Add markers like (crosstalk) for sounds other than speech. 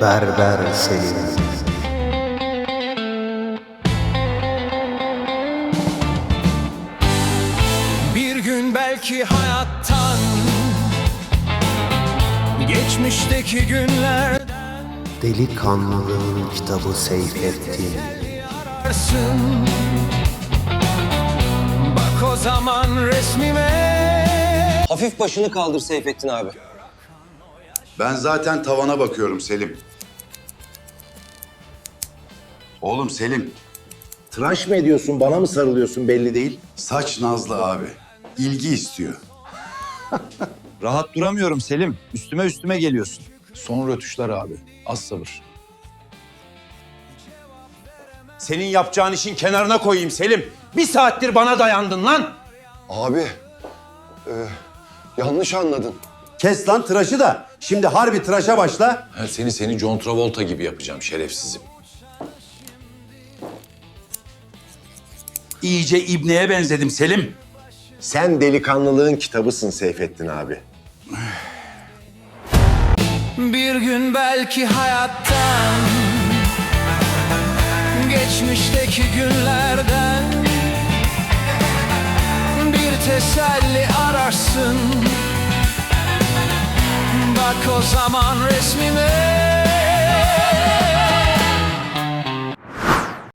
Berber Selim Bir gün belki hayattan Geçmişteki günlerden Delikanlılığın kitabı Seyfettin ararsın. Bak o zaman resmime. Hafif başını kaldır Seyfettin abi. Ben zaten tavana bakıyorum Selim. Oğlum Selim, Tıraş mı ediyorsun, bana mı sarılıyorsun belli değil. saç Nazlı abi. İlgi istiyor. (laughs) Rahat duramıyorum Selim. Üstüme üstüme geliyorsun. Son rötuşlar abi, az sabır. Senin yapacağın işin kenarına koyayım Selim. Bir saattir bana dayandın lan. Abi, e, yanlış anladın. Kes lan tıraşı da. Şimdi harbi tıraşa başla. Ben seni seni John Travolta gibi yapacağım şerefsizim. İyice ibneye benzedim Selim. Sen delikanlılığın kitabısın Seyfettin abi. Bir gün belki hayattan Geçmişteki günlerden Bir teselli ararsın Bak o zaman resmime